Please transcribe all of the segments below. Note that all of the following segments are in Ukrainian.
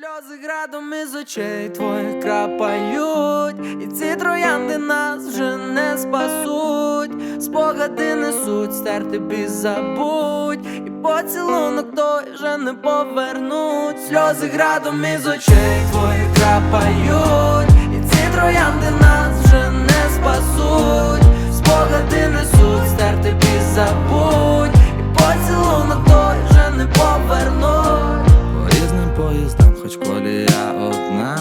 Сльози градом із очей твоїх крапають, і ці троянди нас вже не спасуть. Спогади несуть, стерти бій забудь, і поцілунок той вже не повернуть. Сльози градом із очей твоїх крапають, і ці троянди нас вже не спасуть. Спогади несуть, стерти бій забудь, колія одна,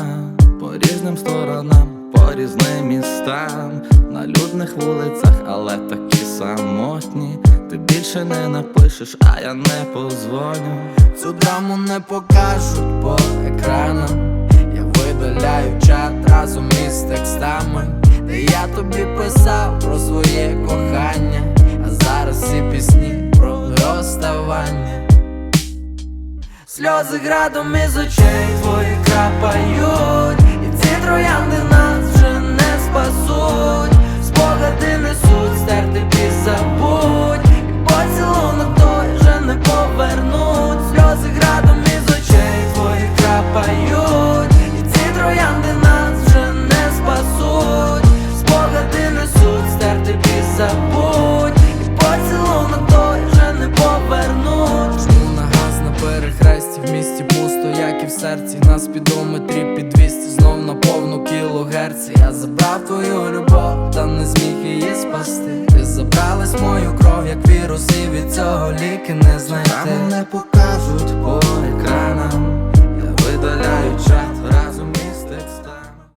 по різним сторонам, по різним містам, на людних вулицях, але такі самотні. Ти більше не напишеш, а я не позвоню. Цю драму не покажуть по екранам. Я видаляю чат разом із текстами, де я тобі писав про своє кохання, Сльози градом із очей твоїх крапають, 200 в місті пусто, як і в серці, на спідометрі під 200 знов на повну кілогерці. Я забрав твою любов, та не зміг її спасти. Ти забралась мою кров, як вірус, і від цього ліки не знайти Там не покажуть.